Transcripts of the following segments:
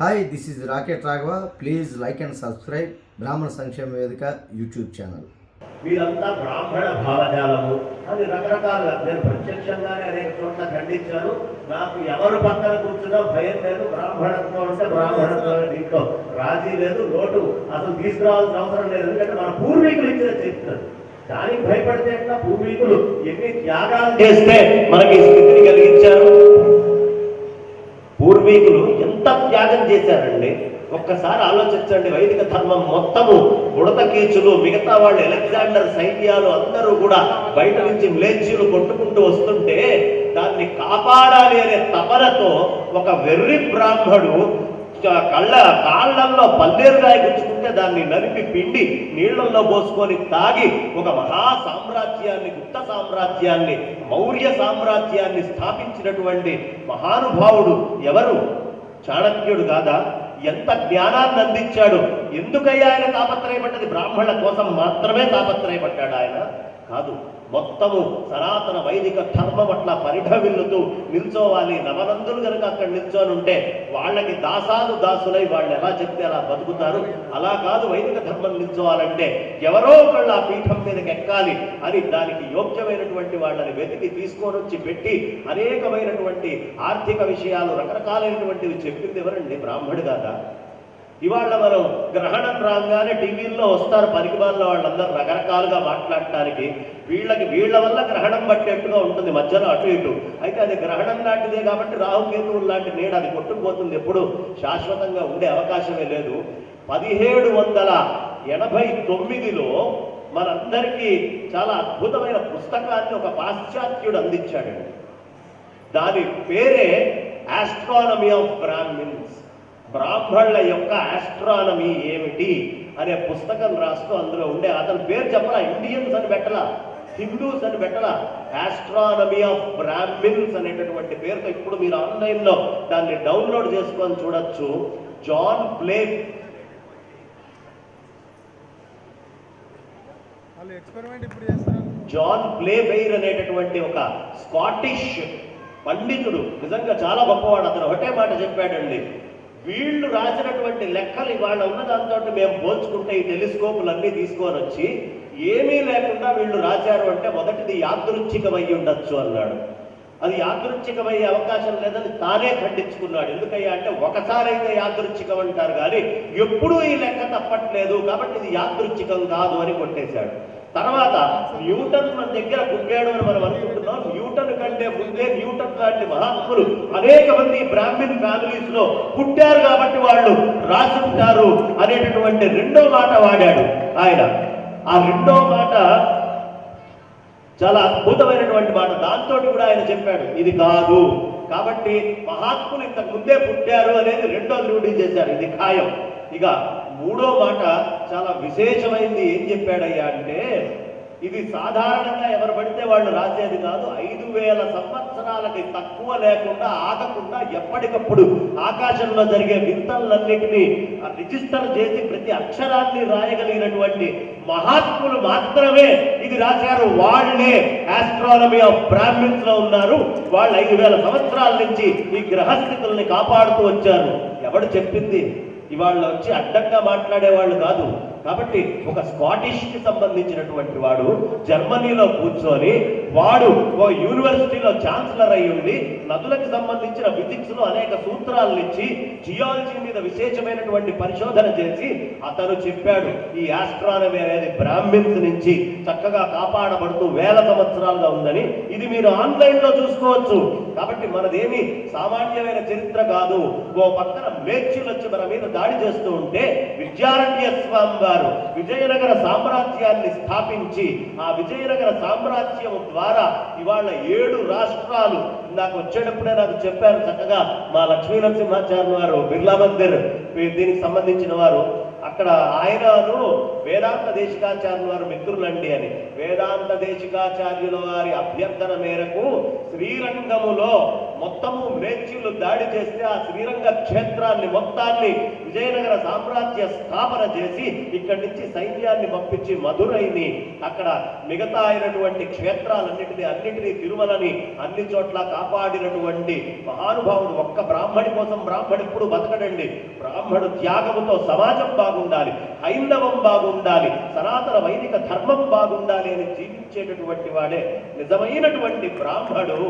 Hi this is rocket Raghava please like and subscribe బ్రాహ్మణ సంక్షేమ వేదిక యూట్యూబ్ ఛానల్ వీరంతా బ్రాహ్మణ భావజాలము. అది రకరకాల నేను ప్రత్యక్షంగానే అనేక చోట్ల ఖండించాను. నాకు ఎవరు పక్కన కూర్చున్నా భయం లేదు. బ్రాహ్మణత్వం అంటే బ్రాహ్మణత్వం దీంట్లో రాజీ లేదు లోటు అసలు తీసుకురావాల్సిన అవసరం లేదు. ఎందుకంటే మన పూర్వీకులు ఇచ్చిన చరిత్ర. దానికి భయపడితే ఎట్లా? పూర్వీకులు ఎన్ని త్యాగాలు చేస్తే మనకి స్థితిని కలిగించారు? పూర్వీకులు ఎంత త్యాగం చేశారండి. ఒక్కసారి ఆలోచించండి వైదిక ధర్మం మొత్తము ఉడత కీచులు మిగతా వాళ్ళు అలెగ్జాండర్ సైన్యాలు అందరూ కూడా బయట నుంచి మ్లేచ్యులు కొట్టుకుంటూ వస్తుంటే దాన్ని కాపాడాలి అనే తపనతో ఒక వెర్రి బ్రాహ్మడు కళ్ళ కాళ్ళల్లో పల్లేరుగాయ గుచ్చుకుంటే దాన్ని నలిపి పిండి నీళ్ళలో పోసుకొని తాగి ఒక మహా సామ్రాజ్యాన్ని గుప్త సామ్రాజ్యాన్ని మౌర్య సామ్రాజ్యాన్ని స్థాపించినటువంటి మహానుభావుడు ఎవరు? చాణక్యుడు కాదా? ఎంత జ్ఞానాన్ని అందించాడు? ఎందుకయ్యా ఆయన తాపత్రయపడ్డది? బ్రాహ్మణుల కోసం మాత్రమే తాపత్రయపడ్డాడు ఆయన. కాదు మొత్తము సనాతన వైదిక ధర్మం అట్లా పరిఢవిల్లుతూ నిల్చోవాలి. నవనందులు కనుక అక్కడ నిల్చొని ఉంటే వాళ్ళకి దాసాలు దాసులై వాళ్ళు ఎలా చెప్తే అలా బతుకుతారు? అలా కాదు వైదిక ధర్మం నిల్చోవాలంటే ఎవరో ఒకళ్ళు ఆ పీఠం మీదకి ఎక్కాలి. అని దానికి యోగ్యమైనటువంటి వాళ్ళని వెతికి తీసుకొని వచ్చి పెట్టి అనేకమైనటువంటి ఆర్థిక విషయాలు రకరకాలైనటువంటివి చెప్పింది ఎవరండి బ్రాహ్మడు కాదా? ఇవాళ మనం గ్రహణం రాగానే టీవీల్లో వస్తారు పనికి వాళ్ళ వాళ్ళందరూ రకరకాలుగా మాట్లాడటానికి. వీళ్ళకి వీళ్ళ వల్ల గ్రహణం పట్టేట్టుగా ఉంటుంది మధ్యలో అటు ఇటు. అయితే అది గ్రహణం లాంటిదే కాబట్టి రాహుకేతువులు లాంటి నీడ అది కొట్టుకుపోతుంది ఎప్పుడు. శాశ్వతంగా ఉండే అవకాశమే లేదు. పదిహేడు వందల ఎనభై తొమ్మిదిలో మనందరికీ చాలా అద్భుతమైన పుస్తకాన్ని ఒక పాశ్చాత్యుడు అందించాడు దాని పేరే ఆస్ట్రానమీ ఆఫ్ బ్రాహ్మిన్స్ బ్రాహ్మణుల యొక్క ఆస్ట్రానమీ ఏమిటి అనే పుస్తకం రాస్తూ అందులో ఉండే అతని పేరు చెప్పలా? ఇండియన్స్ అని పెట్టలా? హిందూస్ అని పెట్టలా? ఆస్ట్రానమీ ఆఫ్ బ్రాహ్మిన్స్ అనేటటువంటి పేరుతో ఇప్పుడు మీరు ఆన్లైన్లో దాన్ని డౌన్లోడ్ చేసుకొని చూడొచ్చు. జాన్ ప్లే వాళ్ళు ఎక్స్పెరిమెంట్ ఇప్పుడు చేస్తారు జాన్ ప్లేబెయిర్ అనేటటువంటి ఒక స్కాటిష్ పండితుడు. నిజంగా చాలా గొప్పవాడు. అతను ఒకటే మాట చెప్పాడండి. వీళ్ళు రాసినటువంటి లెక్కలు ఇవాళ ఉన్న దాంతో మేము పోల్చుకుంటే ఈ టెలిస్కోపులన్నీ తీసుకొని వచ్చి ఏమీ లేకుండా వీళ్ళు రాశారు అంటే మొదటిది యాదృచ్ఛికమై ఉండొచ్చు అన్నాడు. అది యాదృచ్ఛికమయ్యే అవకాశం లేదని తానే ఖండించుకున్నాడు. ఎందుకయ్యా అంటే ఒకసారి అయితే యాదృచ్ఛికం అంటారు కానీ ఎప్పుడూ ఈ లెక్క తప్పట్లేదు కాబట్టి ఇది యాదృచ్ఛికం కాదు అని కొట్టేశాడు. తర్వాత న్యూటన్ మన దగ్గర పుట్టాడు అని మనం అనుకుంటున్నాం కంటే ముందే న్యూటన్ లాంటి మహాత్ములు అనేక మంది బ్రాహ్మిన్ ఫ్యామిలీస్లో పుట్టారు కాబట్టి వాళ్ళు రాసి ఉంటారు అనేటటువంటి రెండో మాట వాడాడు ఆయన. ఆ రెండో మాట చాలా అద్భుతమైనటువంటి మాట. దాంతో కూడా ఆయన చెప్పాడు ఇది కాదు. కాబట్టి మహాత్ములు ఇంత ముందే పుట్టారు అనేది రెండో రూఢీ చేశారు. ఇది ఖాయం. ఇక మూడో మాట చాలా విశేషమైంది. ఏం చెప్పాడయ్యా అంటే ఇది సాధారణంగా ఎవరు పడితే వాళ్ళు రాసేది కాదు. ఐదు వేల సంవత్సరాలకి తక్కువ లేకుండా ఆగకుండా ఎప్పటికప్పుడు ఆకాశంలో జరిగే వింతలన్నిటినీ రిజిస్టర్ చేసి ప్రతి అక్షరాన్ని రాయగలిగినటువంటి మహాత్ములు మాత్రమే ఇది రాశారు. వాళ్ళే ఆస్ట్రానమీ ఆఫ్ బ్రాహ్మిన్స్లో ఉన్నారు. వాళ్ళు ఐదు వేల సంవత్సరాల నుంచి ఈ గ్రహస్థితుల్ని కాపాడుతూ వచ్చారు. ఎవడు చెప్పింది? ఇవాళ వచ్చి అడ్డంగా మాట్లాడేవాళ్ళు కాదు. కాబట్టి ఒక స్కాటిష్కి సంబంధించినటువంటి వాడు జర్మనీలో కూర్చొని వాడు ఓ యూనివర్సిటీలో ఛాన్సలర్ అయి ఉండి నదులకు సంబంధించిన ఫిజిక్స్లో అనేక సూత్రాలను ఇచ్చి జియాలజీ మీద విశేషమైనటువంటి పరిశోధన చేసి అతను చెప్పాడు ఈ ఆస్ట్రానమీ అనేది బ్రాహ్మిన్స్ నుంచి చక్కగా కాపాడబడుతూ వేల సంవత్సరాలుగా ఉందని. ఇది మీరు ఆన్లైన్లో చూసుకోవచ్చు. కాబట్టి మనదేమి సామాన్యమైన చరిత్ర కాదు. ఓ పక్కన మేర్చులు వచ్చి మన మీద దాడి చేస్తూ ఉంటే విద్యారణ్య స్వామి వారు విజయనగర సామ్రాజ్యాన్ని స్థాపించి ఆ విజయనగర సామ్రాజ్యం ద్వారా ఇవాళ ఏడు రాష్ట్రాలు నాకు వచ్చేటప్పుడే నాకు చెప్పారు చక్కగా మా లక్ష్మీ నరసింహాచార్య వారు బిర్లా మందిర్ దీనికి సంబంధించిన వారు. అక్కడ ఆయనను వేదాంత దేశికాచార్యుల వారు మిత్రులండి అని. వేదాంత దేశికాచార్యుల వారి అభ్యర్థన మేరకు శ్రీరంగములో మొత్తము మేచ్యులు దాడి చేస్తే ఆ శ్రీరంగ క్షేత్రాన్ని మొత్తాన్ని విజయనగర సామ్రాజ్య స్థాపన చేసి ఇక్కడి నుంచి సైన్యాన్ని పంపించి మధురైని. అక్కడ మిగతా అయినటువంటి క్షేత్రాలన్నిటినీ అన్నిటినీ తిరుమలని అన్ని చోట్ల కాపాడినటువంటి మహానుభావుడు ఒక్క బ్రాహ్మడి కోసం బ్రాహ్మడు ఇప్పుడు బతకడండి. బ్రాహ్మడు త్యాగముతో సమాజం బాగు బాగుండాలి. హైందవం బాగుండాలి. సనాతన వైదిక ధర్మం బాగుండాలి అని జీవించేటటువంటి వాడే నిజమైనటువంటి బ్రాహ్మడు.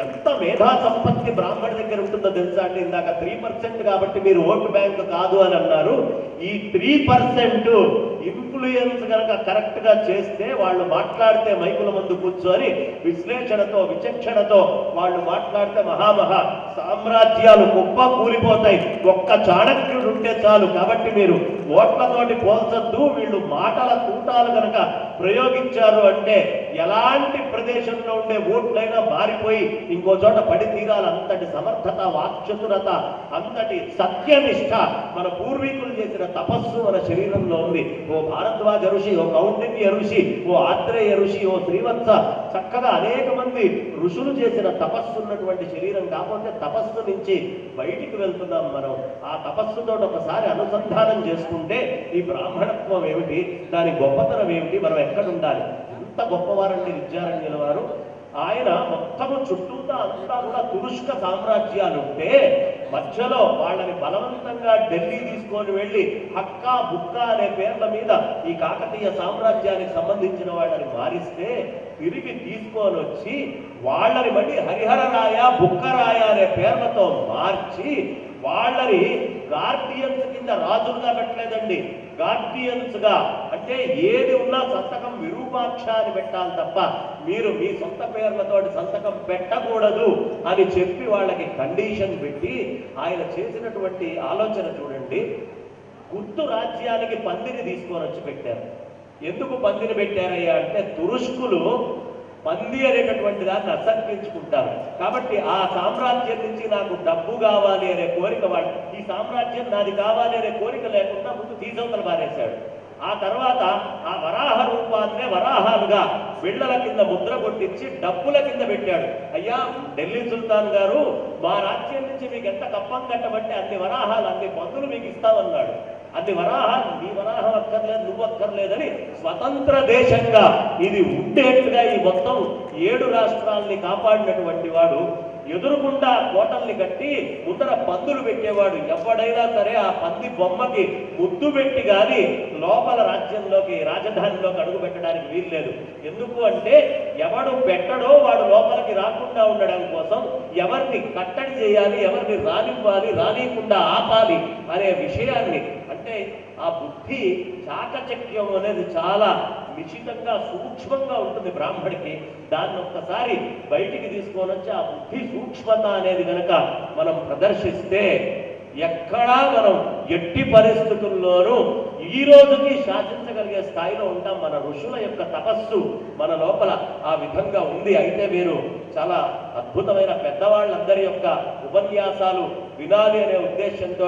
ఎంత మేధా సంపత్తి బ్రాహ్మణ దగ్గర ఉంటుందో తెలుసా అండి? ఇందాక త్రీ పర్సెంట్ కాబట్టి మీరు ఓటు బ్యాంక్ కాదు అని అన్నారు. ఈ త్రీ పర్సెంట్ ఇన్ఫ్లుయెన్స్ కనుక కరెక్ట్గా చేస్తే వాళ్ళు మాట్లాడితే మైకుల ముందు కూర్చొని విశ్లేషణతో విచక్షణతో వాళ్ళు మాట్లాడితే మహామహా సామ్రాజ్యాలు గొప్ప కూలిపోతాయి. ఒక్క చాణక్యుడు ఉంటే చాలు. కాబట్టి మీరు ఓట్లతోటి పోల్చొద్దు. వీళ్ళు మాటల తూటాలు కనుక ప్రయోగించారు అంటే ఎలాంటి ప్రదేశంలో ఉండే ఓట్లైనా మారిపోయి ఇంకో చోట పడి తీరాలి. అంతటి సమర్థత వాక్చతురత అంతటి సత్యనిష్ట మన పూర్వీకులు చేసిన తపస్సు మన శరీరంలో ఉంది. ఓ భారద్వాజ ఋషి ఓ కౌండిన్య ఋషి ఓ ఆత్రేయ ఋషి ఓ శ్రీవత్స చక్కగా అనేక మంది ఋషులు చేసిన తపస్సు ఉన్నటువంటి శరీరం కాకపోతే తపస్సు నుంచి బయటికి వెళ్తున్నాం మనం. ఆ తపస్సుతో ఒకసారి అనుసంధానం చేసుకుంటే ఈ బ్రాహ్మణత్వం ఏమిటి దాని గొప్పతనం ఏమిటి మనం ఎక్కడ ఉండాలి? ఎంత గొప్పవారండి విద్యారణ్యుల వారు. ఆయన మొత్తము చుట్టూతా అంతా కూడా తురుష్క సామ్రాజ్యాలు ఉంటే మధ్యలో వాళ్ళని బలవంతంగా ఢిల్లీ తీసుకొని వెళ్ళి హక్కా బుక్క అనే పేర్ల మీద ఈ కాకతీయ సామ్రాజ్యానికి సంబంధించిన వాళ్ళని మారిస్తే తిరిగి తీసుకొని వచ్చి వాళ్ళని మళ్ళీ హరిహరరాయ బుక్కరాయ అనే పేర్లతో మార్చి వాళ్ళని గార్డియన్స్ కింద రాజులుగా పెట్టలేదండి. గార్డియన్స్గా అంటే ఏది ఉన్నా సంతకం విరూపాక్ష అని పెట్టాలి తప్ప మీరు మీ సొంత పేర్లతో సంతకం పెట్టకూడదు అని చెప్పి వాళ్ళకి కండిషన్ పెట్టి ఆయన చేసినటువంటి ఆలోచన చూడండి. గుర్తు రాజ్యానికి పందిని తీసుకొని వచ్చి పెట్టారు. ఎందుకు పందిని పెట్టారయ్యా అంటే తురుష్కులు పంది అనేటటువంటి దాన్ని అసర్పించుకుంటారు కాబట్టి ఆ సామ్రాజ్యం నుంచి నాకు డబ్బు కావాలి అనే కోరిక వాడు ఈ సామ్రాజ్యం నాది కావాలి అనే కోరిక లేకుండా ముందు తీసవతలు పారేశాడు. ఆ తర్వాత ఆ వరాహ రూపాన్నే వరాహాలుగా బిళ్ళల కింద ముద్ర కొట్టించి డబ్బుల కింద పెట్టాడు. అయ్యా ఢిల్లీ సుల్తాన్ గారు మా రాజ్యం నుంచి మీకు ఎంత కప్పం కట్టబట్టి అన్ని వరాహాలు అన్ని పందులు మీకు ఇస్తామన్నాడు. అన్ని వరాహాలు నీ వరాహం అక్కర్లేదు నువ్వు అక్కర్లేదని స్వతంత్ర దేశంగా ఇది ఉండేట్టుగా ఈ మొత్తం ఏడు రాష్ట్రాల్ని కాపాడినటువంటి వాడు ఎదురుకుండా కోటల్ని కట్టి ముందర పందులు పెట్టేవాడు. ఎవడైనా సరే ఆ పంది బొమ్మకి ముద్దు పెట్టి కానీ లోపల రాజ్యంలోకి రాజధానిలోకి అడుగు పెట్టడానికి వీల్లేదు. ఎందుకు అంటే ఎవడు పెట్టడో వాడు లోపలికి రాకుండా ఉండడం కోసం ఎవరిని కట్టడి చేయాలి ఎవరిని రానివ్వాలి రానియకుండా ఆపాలి అనే విషయాన్ని. అంటే ఆ బుద్ధి చాకచక్యం అనేది చాలా నిశితంగా సూక్ష్మంగా ఉంటుంది బ్రాహ్మడికి. దాన్ని ఒక్కసారి బయటికి తీసుకొని వచ్చి ఆ బుద్ధి సూక్ష్మత అనేది కనుక మనం ప్రదర్శిస్తే ఎక్కడా మనం ఎట్టి పరిస్థితుల్లోనూ ఈ రోజుకి శాసించగలిగే స్థాయిలో ఉంటాం. మన ఋషుల యొక్క తపస్సు మన లోపల ఆ విధంగా ఉంది. అయితే మీరు చాలా అద్భుతమైన పెద్దవాళ్ళందరి యొక్క ఉపన్యాసాలు వినాలి అనే ఉద్దేశంతో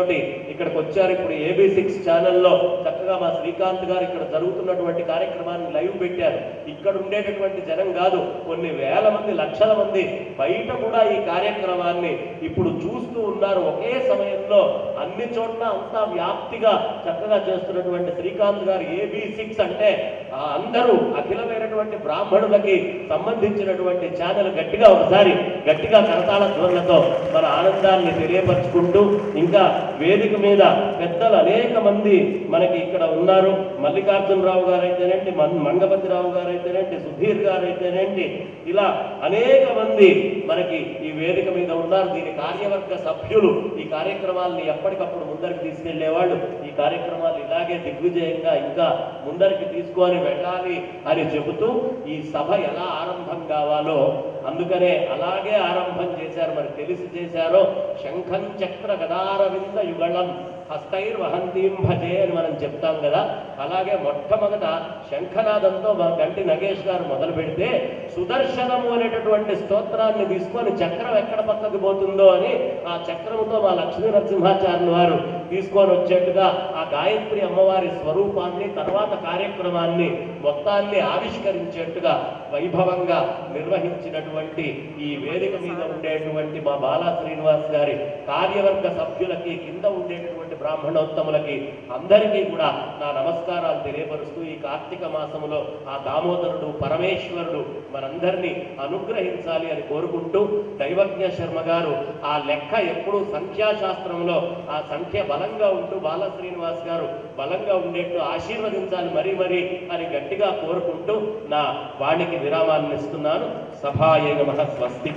ఇక్కడికి వచ్చారు. ఇప్పుడు ఏబీ సిక్స్ ఛానల్లో చక్కగా మా శ్రీకాంత్ గారు ఇక్కడ జరుగుతున్నటువంటి కార్యక్రమాన్ని లైవ్ పెట్టారు. ఇక్కడ ఉండేటటువంటి జనం కాదు కొన్ని వేల మంది లక్షల మంది బయట కూడా ఈ కార్యక్రమాన్ని ఇప్పుడు చూస్తూ ఉన్నారు. ఒకే సమయంలో అన్ని చోట్ల అంతా వ్యాప్తిగా చక్కగా చేస్తున్నటువంటి శ్రీకాంత్ గారు ఏబీ సిక్స్ అంటే ఆ అందరూ అఖిలమైనటువంటి బ్రాహ్మణులకి సంబంధించినటువంటి ఛానల్ గట్టిగా ఒకసారి గట్టిగా కరతాళ ధ్వనులతో మన ఆనందాన్ని తెలియపరుచుకుంటూ ఇంకా వేదిక మీద పెద్దలు అనేక మంది మనకి ఇక్కడ ఉన్నారు. మల్లికార్జునరావు గారు అయితేనేంటి మన్- మంగపతిరావు గారు అయితేనేంటి సుధీర్ గారు అయితేనేంటి ఇలా అనేక మంది మనకి ఈ వేదిక మీద ఉన్నారు. దీని కార్యవర్గ సభ్యులు ఈ కార్యక్రమాల్ని ఎప్పటికప్పుడు ముందరికి తీసుకెళ్ళేవాళ్ళు ఈ కార్యక్రమాలు ఇలాగే దిగ్విజయంగా ఇంకా ముందరికి తీసుకొని వెళ్ళాలి అని చెబుతూ ఈ సభ ఎలా ఆరంభం కావాలో అందుకనే అలాగే ఆరంభం చేశారు. మరి తెలిసి చేశారో శంఖం చక్ర గదారవింద యుగళం హస్తైర్ వహంతీం భజే అని మనం చెప్తాం కదా. అలాగే మొట్టమొదట శంఖనాదంతో మా గంటి నగేష్ గారు మొదలు పెడితే సుదర్శనము అనేటటువంటి స్తోత్రాన్ని తీసుకొని చక్రం ఎక్కడ పక్కకి పోతుందో అని ఆ చక్రముతో మా లక్ష్మీ నరసింహాచార్యుల వారు తీసుకొని వచ్చేట్టుగా ఆ గాయత్రి అమ్మవారి స్వరూపాన్ని తర్వాత కార్యక్రమాన్ని మొత్తాన్ని ఆవిష్కరించేట్టుగా వైభవంగా నిర్వహించినటువంటి ఈ వేదిక మీద ఉండేటువంటి మా బాలా శ్రీనివాస్ గారి కార్యవర్గ సభ్యులకి కింద ఉండేటువంటి బ్రాహ్మణోత్తములకి అందరికీ కూడా నా నమస్కారాలు తెలియపరుస్తూ ఈ కార్తీక మాసములో ఆ దామోదరుడు పరమేశ్వరుడు మనందరినీ అనుగ్రహించాలి అని కోరుకుంటూ దైవజ్ఞ శర్మ గారు ఆ లెక్క ఎప్పుడూ సంఖ్యాశాస్త్రంలో ఆ సంఖ్య బలంగా ఉంటూ బాల శ్రీనివాస్ గారు బలంగా ఉండేట్టు ఆశీర్వదించాలి మరీ మరీ అని గట్టిగా కోరుకుంటూ నా వాణికి విరామాన్ని ఇస్తున్నాను kampanye ke pasar plastik.